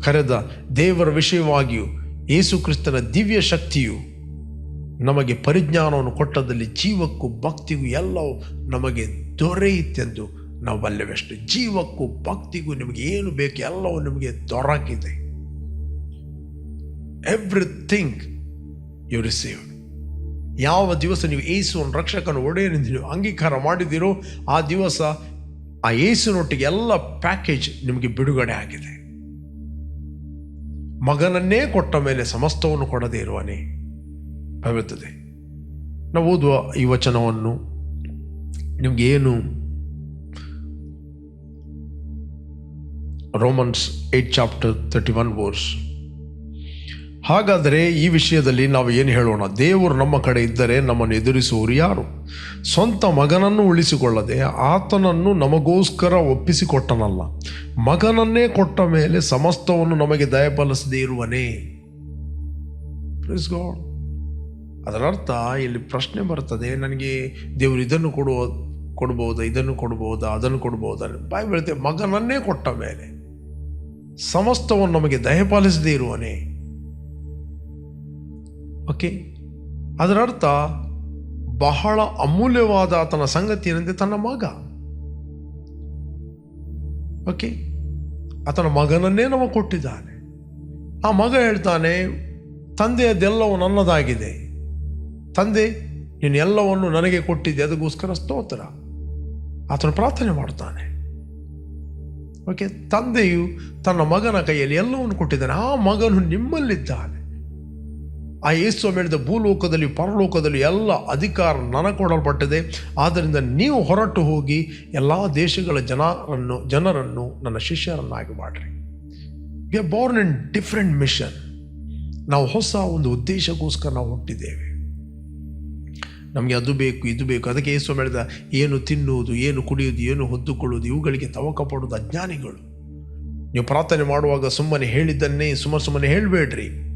ಕರೆದ ದೇವರ ವಿಷಯವಾಗಿಯೂ, ಯೇಸು ಕ್ರಿಸ್ತನ ದಿವ್ಯ ಶಕ್ತಿಯು ನಮಗೆ ಪರಿಜ್ಞಾನವನ್ನು ಕೊಟ್ಟದಲ್ಲಿ ಜೀವಕ್ಕೂ ಭಕ್ತಿಗೂ ಎಲ್ಲವೂ ನಮಗೆ ದೊರೆಯಿತೆಂದು ನಾವು ಬಲ್ಲೆವೆಷ್ಟು. ಜೀವಕ್ಕೂ ಭಕ್ತಿಗೂ ನಿಮಗೆ ಏನು ಬೇಕು ಎಲ್ಲವೂ ನಿಮಗೆ ದೊರಕಿದೆ. ಎವ್ರಿಥಿಂಗ್ ಯು ರಿಸೀವ್ ಯಾವ ದಿವಸ ನೀವು ಏಸುವನ್ನು ರಕ್ಷಕನ ಒಡೆಯರಿಂದ ನೀವು ಅಂಗೀಕಾರ ಮಾಡಿದ್ದೀರೋ ಆ ದಿವಸ ಆ ಏಸುನೊಟ್ಟಿಗೆ ಎಲ್ಲ ಪ್ಯಾಕೇಜ್ ನಿಮಗೆ ಬಿಡುಗಡೆ ಆಗಿದೆ. ಮಗನನ್ನೇ ಕೊಟ್ಟ ಮೇಲೆ ಸಮಸ್ತವನ್ನು ಕೊಡದೇ ಇರುವನೇ ಬರುತ್ತದೆ ನಾವು ಓದುವ ಈ ವಚನವನ್ನು ನಿಮ್ಗೆ ಏನು? Romans eight chapter thirty one verse. ಹಾಗಾದರೆ ಈ ವಿಷಯದಲ್ಲಿ ನಾವು ಏನು ಹೇಳೋಣ? ದೇವರು ನಮ್ಮ ಕಡೆ ಇದ್ದರೆ ನಮ್ಮನ್ನು ಎದುರಿಸುವವರು ಯಾರು? ಸ್ವಂತ ಮಗನನ್ನು ಉಳಿಸಿಕೊಳ್ಳದೆ ಆತನನ್ನು ನಮಗೋಸ್ಕರ ಒಪ್ಪಿಸಿಕೊಟ್ಟನಲ್ಲ. ಮಗನನ್ನೇ ಕೊಟ್ಟ ಮೇಲೆ ಸಮಸ್ತವನ್ನು ನಮಗೆ ದಯಪಾಲಿಸದೇ ಇರುವನೇ? ಗಾಡ್ ಅದರ ಅರ್ಥ ಇಲ್ಲಿ ಪ್ರಶ್ನೆ ಬರ್ತದೆ, ನನಗೆ ದೇವರು ಇದನ್ನು ಕೊಡುವ, ಕೊಡ್ಬೋದಾ, ಇದನ್ನು ಕೊಡ್ಬೋದಾ, ಅದನ್ನು ಕೊಡ್ಬೋದಾ ಬಾಯಿ ಬೆಳಿತೇವೆ ಮಗನನ್ನೇ ಕೊಟ್ಟ ಮೇಲೆ ಸಮಸ್ತವನ್ನು ನಮಗೆ ದಯಪಾಲಿಸದೇ ಇರುವನೇ? ಓಕೆ ಅದರ ಅರ್ಥ ಬಹಳ ಅಮೂಲ್ಯವಾದ ಆತನ ಸಂಗತಿ ಏನಂದರೆ ತನ್ನ ಮಗ. ಓಕೆ ಆತನ ಮಗನನ್ನೇ ನಮಗೆ ಕೊಟ್ಟಿದ್ದಾನೆ. ಆ ಮಗ ಹೇಳ್ತಾನೆ, ತಂದೆಯದೆಲ್ಲವೂ ನನ್ನದಾಗಿದೆ. ತಂದೆ, ನೀನು ಎಲ್ಲವನ್ನು ನನಗೆ ಕೊಟ್ಟಿದ್ದೆ. ಅದಕ್ಕೋಸ್ಕರ ಸ್ತೋತ್ರ. ಆತನು ಪ್ರಾರ್ಥನೆ ಮಾಡ್ತಾನೆ ಓಕೆ ತಂದೆಯು ತನ್ನ ಮಗನ ಕೈಯಲ್ಲಿ ಎಲ್ಲವನ್ನು ಕೊಟ್ಟಿದ್ದಾನೆ. ಆ ಮಗನು ನಿಮ್ಮಲ್ಲಿದ್ದಾನೆ. ಆ ಯೇಸು ಹೇಳಿದ ಭೂಲೋಕದಲ್ಲಿ, ಪರಲೋಕದಲ್ಲಿ ಎಲ್ಲ ಅಧಿಕಾರ ನನಗೆ ಕೊಡಲ್ಪಟ್ಟಿದೆ ಆದ್ದರಿಂದ ನೀವು ಹೊರಟು ಹೋಗಿ ಎಲ್ಲ ದೇಶಗಳ ಜನರನ್ನು ಜನರನ್ನು ನನ್ನ ಶಿಷ್ಯರನ್ನಾಗಿ ಮಾಡಿರಿ. We are born in different mission ನಾವು ಹೊಸ ಒಂದು ಉದ್ದೇಶಕ್ಕೋಸ್ಕರ ನಾವು ಹುಟ್ಟಿದ್ದೇವೆ. ನಮಗೆ ಅದು ಬೇಕು, ಇದು ಬೇಕು. ಅದಕ್ಕೆ ಯೇಸು ಹೇಳಿದ ಏನು ತಿನ್ನುವುದು, ಏನು ಕುಡಿಯುವುದು, ಏನು ಹೊದ್ದುಕೊಳ್ಳುವುದು, ಇವುಗಳಿಗೆ ತವಕ ಪಡುವುದು ಅಜ್ಞಾನಿಗಳು. ನೀವು ಪ್ರಾರ್ಥನೆ ಮಾಡುವಾಗ ಸುಮ್ಮನೆ ಹೇಳಿದ್ದನ್ನೇ ಸುಮ್ಮನೆ ಸುಮ್ಮನೆ ಹೇಳಬೇಡ್ರಿ.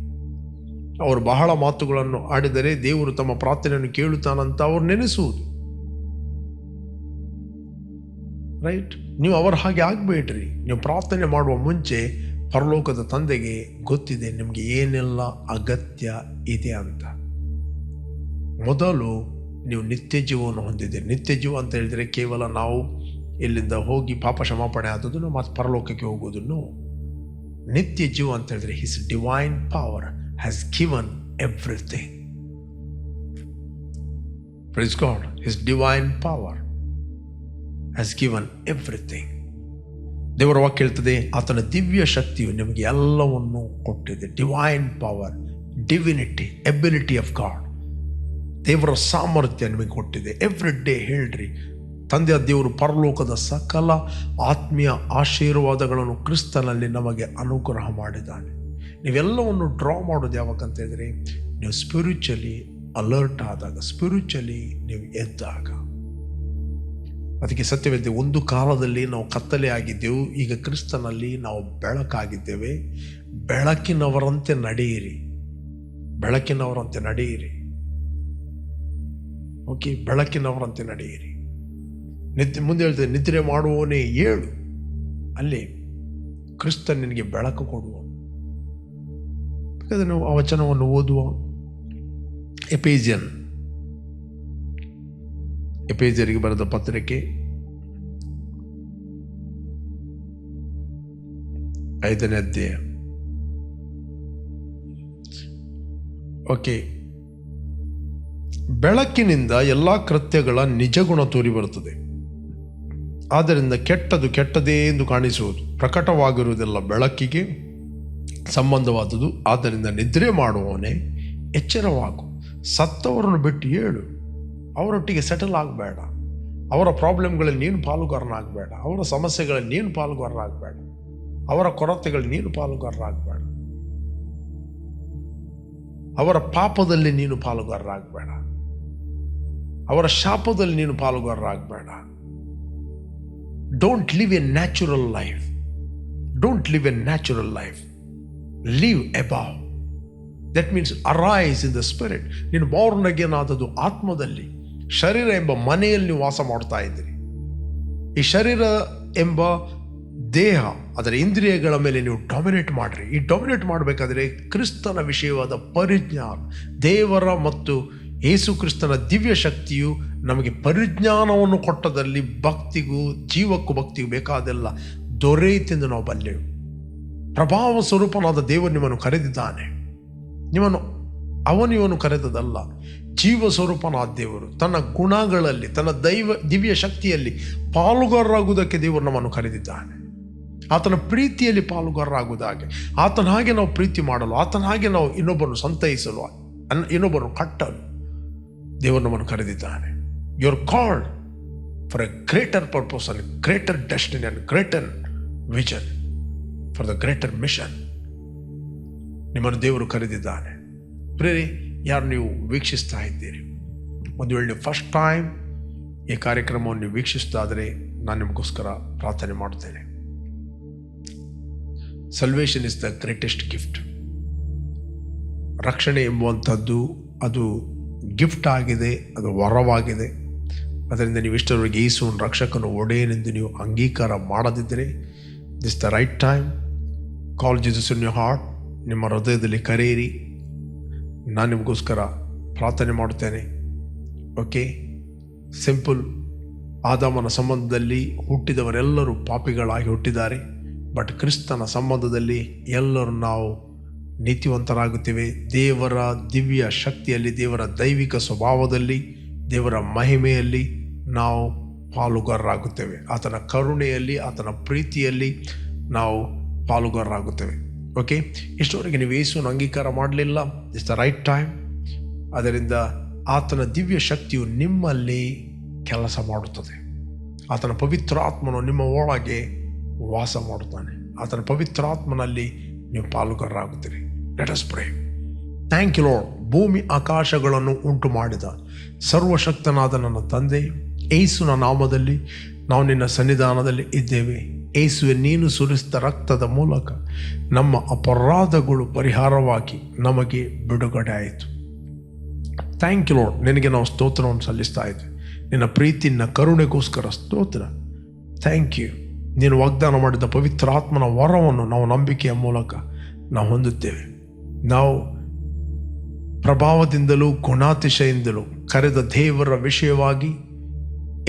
ಅವರು ಬಹಳ ಮಾತುಗಳನ್ನು ಆಡಿದರೆ ದೇವರು ತಮ್ಮ ಪ್ರಾರ್ಥನೆಯನ್ನು ಕೇಳುತ್ತಾನಂತ ಅವರು ನೆನೆಸುವುದು. ರೈಟ್ ನೀವು ಅವರ ಹಾಗೆ ಆಗಬೇಡ್ರಿ. ನೀವು ಪ್ರಾರ್ಥನೆ ಮಾಡುವ ಮುಂಚೆ ಪರಲೋಕದ ತಂದೆಗೆ ಗೊತ್ತಿದೆ ನಿಮಗೆ ಏನೆಲ್ಲ ಅಗತ್ಯ ಇದೆ ಅಂತ. ಮೊದಲು ನೀವು ನಿತ್ಯ ಜೀವವನ್ನು ಹೊಂದಿದ್ದೀರಿ. ನಿತ್ಯ ಜೀವ ಅಂತ ಹೇಳಿದರೆ ಕೇವಲ ನಾವು ಇಲ್ಲಿಂದ ಹೋಗಿ ಪಾಪ ಕ್ಷಮಾಪಣೆ ಆದದನ್ನು ಮತ್ತು ಪರಲೋಕಕ್ಕೆ ಹೋಗೋದನ್ನು ನಿತ್ಯ ಜೀವ ಅಂತ ಹೇಳಿದರೆ his divine power has given everything. Praise God His divine power has given everything ದೇವರ ವಾಕ್ಯ ಹೇಳ್ತದೆ, ಆತನ ದಿವ್ಯ ಶಕ್ತಿಯು ನಿಮಗೆ ಎಲ್ಲವನ್ನು ಕೊಟ್ಟಿದೆ. Divine power divinity ability of God ದೇವರ ಸಾಮರ್ಥ್ಯ ನಿಮಗೆ ಕೊಟ್ಟಿದೆ. ಎವ್ರಿ ಡೇ ಹೇಳ್ರಿ ತಂದೆಯ ದೇವರು ಪರಲೋಕದ ಸಕಲ ಆತ್ಮೀಯ ಆಶೀರ್ವಾದಗಳನ್ನು ಕ್ರಿಸ್ತನಲ್ಲಿ ನಮಗೆ ಅನುಗ್ರಹ ಮಾಡಿದ್ದಾನೆ. ನೀವೆಲ್ಲವನ್ನು ಡ್ರಾ ಮಾಡೋದು ಯಾವಾಗ ಅಂತ ಹೇಳಿದ್ರೆ, ನೀವು ಸ್ಪಿರಿಚುಲಿ ಅಲರ್ಟ್ ಆದಾಗ ಸ್ಪಿರಿಚುಲಿ ನೀವು ಎದ್ದಾಗ. ಅದಕ್ಕೆ ಸತ್ಯವೇ ಒಂದು ಕಾಲದಲ್ಲಿ ನಾವು ಕತ್ತಲೆ ಆಗಿದ್ದೆವು, ಈಗ ಕ್ರಿಸ್ತನಲ್ಲಿ ನಾವು ಬೆಳಕಾಗಿದ್ದೇವೆ. ಬೆಳಕಿನವರಂತೆ ನಡೆಯಿರಿ. ಬೆಳಕಿನವರಂತೆ ನಡೆಯಿರಿ. ಓಕೆ ಬೆಳಕಿನವರಂತೆ ನಡೆಯಿರಿ. ನಿದ್ದೆ, ಮುಂದೆ ಹೇಳ್ತೇವೆ ನಿದ್ರೆ ಮಾಡುವವನೇ ಏಳು. ಅಲ್ಲಿ ಕ್ರಿಸ್ತ ನಿನಗೆ ಬೆಳಕು ಕೊಡುವ ನಾವು ಆ ವಚನವನ್ನು ಓದುವ ಎಪೇಜಿಯನ್ ಎಪೇಜಿಯರಿಗೆ ಬರೆದ ಪತ್ರಿಕೆ ಐದನೇ ಅಧ್ಯಾಯ. ಓಕೆ ಬೆಳಕಿನಿಂದ ಎಲ್ಲ ಕೃತ್ಯಗಳ ನಿಜಗುಣ ತೋರಿ ಬರುತ್ತದೆ. ಆದ್ದರಿಂದ ಕೆಟ್ಟದು ಕೆಟ್ಟದೇ ಎಂದು ಕಾಣಿಸುವುದು. ಪ್ರಕಟವಾಗಿರುವುದೆಲ್ಲ ಬೆಳಕಿಗೆ ಸಂಬಂಧವಾದುದು. ಆದ್ದರಿಂದ ನಿದ್ರೆ ಮಾಡುವವನೇ, ಎಚ್ಚರವಾಗು. ಸತ್ತವರನ್ನು ಬಿಟ್ಟು ಏಳು. ಅವರೊಟ್ಟಿಗೆ ಸೆಟಲ್ ಆಗಬೇಡ. ಅವರ ಪ್ರಾಬ್ಲಮ್ಗಳಲ್ಲಿ ನೀನು ಪಾಲುಗಾರನಾಗಬೇಡ. ಅವರ ಸಮಸ್ಯೆಗಳಲ್ಲಿ ನೀನು ಪಾಲುಗಾರನಾಗಬೇಡ. ಅವರ ಕೊರತೆಗಳಲ್ಲಿ ನೀನು ಪಾಲುಗಾರರಾಗಬೇಡ ಅವರ ಪಾಪದಲ್ಲಿ ನೀನು ಪಾಲುಗಾರರಾಗಬೇಡ. ಅವರ ಶಾಪದಲ್ಲಿ ನೀನು ಪಾಲುಗಾರರಾಗಬೇಡ. Don't live a natural life don't live a natural life live above that means arise in the spirit ನೀನು ಬೋರ್ನ್ ಅಗೇನ್ ಆದದ್ದು ಆತ್ಮದಲ್ಲಿ. ಶರೀರ ಎಂಬ ಮನೆಯಲ್ಲಿ ನೀವು ವಾಸ ಮಾಡ್ತಾ ಇದ್ದೀರಿ. ಈ ಶರೀರ ಎಂಬ ದೇಹ, ಅದರ ಇಂದ್ರಿಯಗಳ ಮೇಲೆ ನೀವು ಡಾಮಿನೇಟ್ ಮಾಡಿರಿ. ಈ ಡಾಮಿನೇಟ್ ಮಾಡಬೇಕಾದ್ರೆ ಕ್ರಿಸ್ತನ ವಿಷಯವಾದ ಪರಿಜ್ಞಾನ, ದೇವರ ಮತ್ತು ಯೇಸು ಕ್ರಿಸ್ತನ ದಿವ್ಯ ಶಕ್ತಿಯು ನಮಗೆ ಪರಿಜ್ಞಾನವನ್ನು ಕೊಟ್ಟದಲ್ಲಿ ಭಕ್ತಿಗೂ, ಜೀವಕ್ಕೂ ಭಕ್ತಿಗೂ ಬೇಕಾದೆಲ್ಲ ದೊರೆಯಿತೆಂದು ನಾವು ಬಲ್ಲೆವು. ಪ್ರಭಾವ ಸ್ವರೂಪನಾದ ದೇವರು ನಿಮ್ಮನ್ನು ಕರೆದಿದ್ದಾನೆ. ನಿಮ್ಮನ್ನು ಅವನಿವನು ಕರೆದದಲ್ಲ ಜೀವ ಸ್ವರೂಪನಾದ ದೇವರು, ತನ್ನ ಗುಣಗಳಲ್ಲಿ, ತನ್ನ ದೈವ, ದಿವ್ಯ ಶಕ್ತಿಯಲ್ಲಿ ಪಾಲುಗಾರರಾಗುವುದಕ್ಕೆ ದೇವರು ನಮ್ಮನ್ನು ಕರೆದಿದ್ದಾನೆ. ಆತನ ಪ್ರೀತಿಯಲ್ಲಿ ಪಾಲುಗಾರರಾಗುವುದಾಗೆ ಆತನ ಹಾಗೆ ನಾವು ಪ್ರೀತಿ ಮಾಡಲು, ಆತನ ಹಾಗೆ ನಾವು ಇನ್ನೊಬ್ಬರನ್ನು ಸಂತೈಸಲು, ಅನ್ ಇನ್ನೊಬ್ಬರನ್ನು ಕಟ್ಟಲು ದೇವರು ನಮ್ಮನ್ನು ಕರೆದಿದ್ದಾನೆ. You're called for a greater purpose and greater destiny and greater vision for the greater mission ನಿಮ್ಮನ್ನು ದೇವರು ಕರೆದಿದ್ದಾನೆ. ಪ್ರೇರಿ ಯಾರು ನೀವು ವೀಕ್ಷಿಸ್ತಾ ಇದ್ದೀರಿ? ಒಂದು ವೇಳೆ ನೀವು ಫಸ್ಟ್ ಟೈಮ್ ಈ ಕಾರ್ಯಕ್ರಮವನ್ನು ನೀವು ವೀಕ್ಷಿಸ್ತಾದರೆ ನಾನು ನಿಮಗೋಸ್ಕರ ಪ್ರಾರ್ಥನೆ ಮಾಡುತ್ತೇನೆ. Salvation is the greatest gift ರಕ್ಷಣೆ ಎಂಬುವಂಥದ್ದು ಅದು ಗಿಫ್ಟ್ ಆಗಿದೆ, ಅದು ವರವಾಗಿದೆ. ಅದರಿಂದ ನೀವು ಇಷ್ಟರವರೆಗೆ ಯೇಸುವನ್ನು ರಕ್ಷಕನು ಒಡೆಯನೆಂದು ನೀವು ಅಂಗೀಕಾರ ಮಾಡದಿದ್ದರೆ this the right time call Jesus in you heart ನಿಮ್ಮ ಹೃದಯದಲ್ಲಿ ಕರೆಯಿರಿ. ನಾನು ನಿಮಗೋಸ್ಕರ ಪ್ರಾರ್ಥನೆ ಮಾಡುತ್ತೇನೆ. ಓಕೆ ಸಿಂಪಲ್ ಆದಾಮನ ಸಂಬಂಧದಲ್ಲಿ ಹುಟ್ಟಿದವರೆಲ್ಲರೂ ಪಾಪಿಗಳಾಗಿ ಹುಟ್ಟಿದ್ದಾರೆ. ಬಟ್ ಕ್ರಿಸ್ತನ ಸಂಬಂಧದಲ್ಲಿ ಎಲ್ಲರೂ ನಾವು ನೀತಿವಂತರಾಗುತ್ತೇವೆ. ದೇವರ ದಿವ್ಯ ಶಕ್ತಿಯಲ್ಲಿ, ದೇವರ ದೈವಿಕ ಸ್ವಭಾವದಲ್ಲಿ, ದೇವರ ಮಹಿಮೆಯಲ್ಲಿ ನಾವು ಪಾಲುಗಾರರಾಗುತ್ತೇವೆ. ಆತನ ಕರುಣೆಯಲ್ಲಿ, ಆತನ ಪ್ರೀತಿಯಲ್ಲಿ ನಾವು ಪಾಲುಗಾರರಾಗುತ್ತೇವೆ. ಓಕೆ ಇಷ್ಟವರೆಗೆ ನೀವು ಯೇಸುವನ್ನು ಅಂಗೀಕಾರ ಮಾಡಲಿಲ್ಲ. ಇಟ್ಸ್ ದ ರೈಟ್ ಟೈಮ್ ಅದರಿಂದ ಆತನ ದಿವ್ಯ ಶಕ್ತಿಯು ನಿಮ್ಮಲ್ಲಿ ಕೆಲಸ ಮಾಡುತ್ತದೆ. ಆತನ ಪವಿತ್ರಾತ್ಮನು ನಿಮ್ಮ ಒಳಗೆ ವಾಸ ಮಾಡುತ್ತಾನೆ. ಆತನ ಪವಿತ್ರಾತ್ಮನಲ್ಲಿ ನೀವು ಪಾಲುಗಾರರಾಗುತ್ತೀರಿ. Let us pray thank you Lord ಭೂಮಿ ಆಕಾಶಗಳನ್ನು ಉಂಟು ಮಾಡಿದ ಸರ್ವಶಕ್ತನಾದ ನನ್ನ ತಂದೆ ಏಸುನ ನಾಮದಲ್ಲಿ ನಾವು ನಿನ್ನ ಸನ್ನಿಧಾನದಲ್ಲಿ ಇದ್ದೇವೆ. ಏಸುವೆ, ನೀನು ಸುರಿಸಿದ ರಕ್ತದ ಮೂಲಕ ನಮ್ಮ ಅಪರಾಧಗಳು ಪರಿಹಾರವಾಗಿ ನಮಗೆ ಬಿಡುಗಡೆ ಆಯಿತು. ಥ್ಯಾಂಕ್ ಯು ಲಾರ್ಡ್ ನಿನಗೆ ನಾವು ಸ್ತೋತ್ರವನ್ನು ಸಲ್ಲಿಸ್ತಾ ಇದ್ವಿ. ನಿನ್ನ ಪ್ರೀತಿನ ಕರುಣೆಗೋಸ್ಕರ ಸ್ತೋತ್ರ. ಥ್ಯಾಂಕ್ ಯು ನೀನು ವಾಗ್ದಾನ ಮಾಡಿದ ಪವಿತ್ರಾತ್ಮನ ವರವನ್ನು ನಾವು ನಂಬಿಕೆಯ ಮೂಲಕ ನಾವು ಹೊಂದುತ್ತೇವೆ. ನಾವು ಪ್ರಭಾವದಿಂದಲೂ ಗುಣಾತಿಶಯಿಂದಲೂ ಕರೆದ ದೇವರ ವಿಷಯವಾಗಿ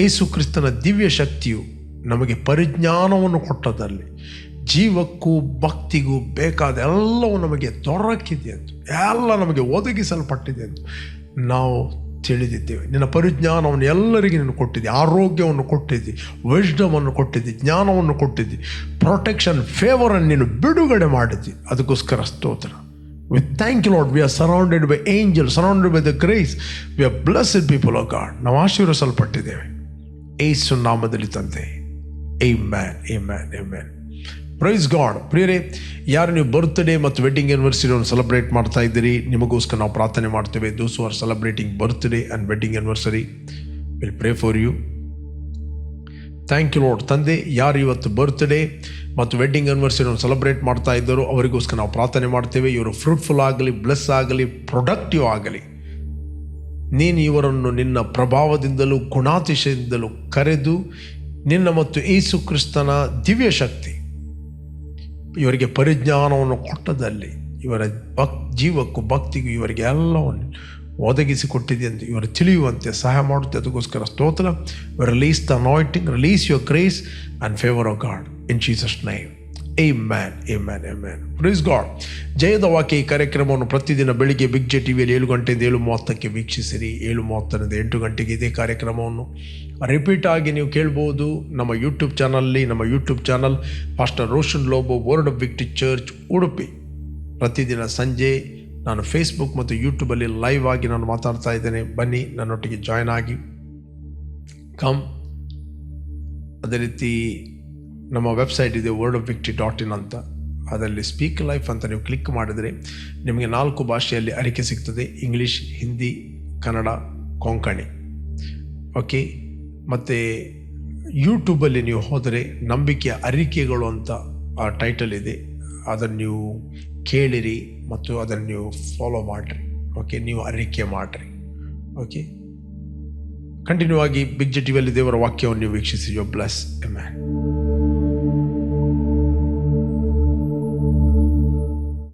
ಏಸು ಕ್ರಿಸ್ತನ ದಿವ್ಯ ಶಕ್ತಿಯು ನಮಗೆ ಪರಿಜ್ಞಾನವನ್ನು ಕೊಟ್ಟದಲ್ಲಿ ಜೀವಕ್ಕೂ ಭಕ್ತಿಗೂ ಬೇಕಾದ ಎಲ್ಲವೂ ನಮಗೆ ದೊರಕಿದೆ ಅಂತ, ಎಲ್ಲ ನಮಗೆ ಒದಗಿಸಲ್ಪಟ್ಟಿದೆ ಅಂತ ನಾವು ತಿಳಿದಿದ್ದೇವೆ. ನಿನ್ನ ಪರಿಜ್ಞಾನವನ್ನು ಎಲ್ಲರಿಗೆ ನೀನು ಕೊಟ್ಟಿದ್ದೆ, ಆರೋಗ್ಯವನ್ನು ಕೊಟ್ಟಿದ್ದಿ ವಿಜ್ಡಮನ್ನು ಕೊಟ್ಟಿದ್ದಿ, ಜ್ಞಾನವನ್ನು ಕೊಟ್ಟಿದ್ದಿ ಪ್ರೊಟೆಕ್ಷನ್ ಫೇವರನ್ನು ನೀನು ಬಿಡುಗಡೆ ಮಾಡಿದ್ದಿ. ಅದಕ್ಕೋಸ್ಕರ ಸ್ತೋತ್ರ. We thank you Lord we are surrounded by angel surrounded by the grace we are blessed people of God ನಾವು ಆಶೀರ್ವಸಲ್ಪಟ್ಟಿದ್ದೇವೆ ಏಸು ನಾಮದಲ್ಲಿ ತಂದೆ. ಏ ಮ್ಯಾನ್ ಏ ಮ್ಯಾನ್ ಏ ಮ್ಯಾನ್ ಪ್ರೈಸ್ ಗಾಡ್ ಪ್ರಿಯರೇ, ಯಾರು ನೀವು ಬರ್ತ್ಡೇ ಮತ್ತು ವೆಡ್ಡಿಂಗ್ ಆ್ಯನಿವರ್ಸರಿಯನ್ನು ಸೆಲೆಬ್ರೇಟ್ ಮಾಡ್ತಾ ಇದ್ದೀರಿ, ನಿಮಗೋಸ್ಕರ ನಾವು ಪ್ರಾರ್ಥನೆ ಮಾಡ್ತೇವೆ. Those are celebrating birthday and wedding anniversary will pray for you thank you Lord ತಂದೆ, ಯಾರು ಇವತ್ತು ಬರ್ತ್ಡೇ ಮತ್ತು ವೆಡ್ಡಿಂಗ್ ಆ್ಯನಿವರ್ಸರಿಯನ್ನು ಸೆಲೆಬ್ರೇಟ್ ಮಾಡ್ತಾ ಇದ್ದಾರೋ, ಅವರಿಗೋಸ್ಕರ ನಾವು ಪ್ರಾರ್ಥನೆ ಮಾಡ್ತೇವೆ. ಇವರು ಫ್ರೂಟ್ಫುಲ್ ಆಗಲಿ ಬ್ಲೆಸ್ ಆಗಲಿ ಪ್ರೊಡಕ್ಟಿವ್ ಆಗಲಿ. ನೀನು ಇವರನ್ನು ನಿನ್ನ ಪ್ರಭಾವದಿಂದಲೂ, ಗುಣಾತಿಶಯದಿಂದಲೂ ಕರೆದು ನಿನ್ನ ಮತ್ತು ಏಸು ಕ್ರಿಸ್ತನ ದಿವ್ಯ ಶಕ್ತಿ. ಇವರಿಗೆ ಪರಿಜ್ಞಾನವನ್ನು ಕೊಟ್ಟದಲ್ಲಿ ಇವರ ಭಕ್, ಜೀವಕ್ಕೂ ಭಕ್ತಿಗೂ ಇವರಿಗೆ ಎಲ್ಲವನ್ನು ಒದಗಿಸಿಕೊಟ್ಟಿದೆ ಎಂದು ಇವರು ತಿಳಿಯುವಂತೆ ಸಹಾಯ ಮಾಡುತ್ತೆ. ಅದಕ್ಕೋಸ್ಕರ ಸ್ತೋತ್ರ. Release the anointing release your grace and favour of God in Jesus name a man a man praise God ಜಯದ ವಾಕ್ಯ ಈ ಕಾರ್ಯಕ್ರಮವನ್ನು ಪ್ರತಿದಿನ ಬೆಳಿಗ್ಗೆ ಬಿಗ್ ಜೆ ಟಿವಿಯಲ್ಲಿ ಏಳು ಗಂಟೆಯಿಂದ ಏಳು ಮೂವತ್ತಕ್ಕೆ ವೀಕ್ಷಿಸಿರಿ. ಏಳು ಮೂವತ್ತರಿಂದ ಎಂಟು ಗಂಟೆಗೆ ಇದೇ ಕಾರ್ಯಕ್ರಮವನ್ನು. ರಿಪೀಟ್ ಆಗಿ ನೀವು ಕೇಳ್ಬೋದು. ನಮ್ಮ ಯೂಟ್ಯೂಬ್ ಚಾನಲ್ಲಿ ನಮ್ಮ YouTube channel pastor Roshan Lobo word of victory church Udupi ಪ್ರತಿದಿನ ಸಂಜೆ ನಾನು ಫೇಸ್ಬುಕ್ ಮತ್ತು ಯೂಟ್ಯೂಬಲ್ಲಿ ಲೈವ್ ಆಗಿ ನಾನು ಮಾತಾಡ್ತಾ ಇದ್ದೇನೆ. ಬನ್ನಿ, ನನ್ನೊಟ್ಟಿಗೆ ಜಾಯ್ನ್ ಆಗಿ. ಕಮ್ ಅದೇ ರೀತಿ ನಮ್ಮ ವೆಬ್ಸೈಟ್ ಇದೆ word of victory dot in ಅಂತ. ಅದರಲ್ಲಿ ಸ್ಪೀಕ್ ಲೈಫ್ ಅಂತ ನೀವು ಕ್ಲಿಕ್ ಮಾಡಿದರೆ ನಿಮಗೆ ನಾಲ್ಕು ಭಾಷೆಯಲ್ಲಿ ಅರಿಕೆ ಸಿಗ್ತದೆ. ಇಂಗ್ಲೀಷ್ ಹಿಂದಿ ಕನ್ನಡ ಕೊಂಕಣಿ ಓಕೆ ಮತ್ತು ಯೂಟ್ಯೂಬಲ್ಲಿ ನೀವು ಹೋದರೆ ನಂಬಿಕೆಯ ಅರಿಕೆಗಳು ಅಂತ ಆ ಟೈಟಲ್ ಇದೆ. ಅದನ್ನು ನೀವು ಕೇಳಿರಿ ಮತ್ತು ಅದನ್ನು ನೀವು ಫಾಲೋ ಮಾಡಿರಿ. ಓಕೆ ನೀವು ಅರಿಕೆ ಮಾಡಿರಿ. ಓಕೆ ಕಂಟಿನ್ಯೂ ಆಗಿ ಬಿಗ್ ಜೆ ಟಿವಿಯಲ್ಲಿ ದೇವರ ವಾಕ್ಯವನ್ನು ನೀವು ವೀಕ್ಷಿಸಿ. ಯೋ ಬ್ಲಸ್ ಎ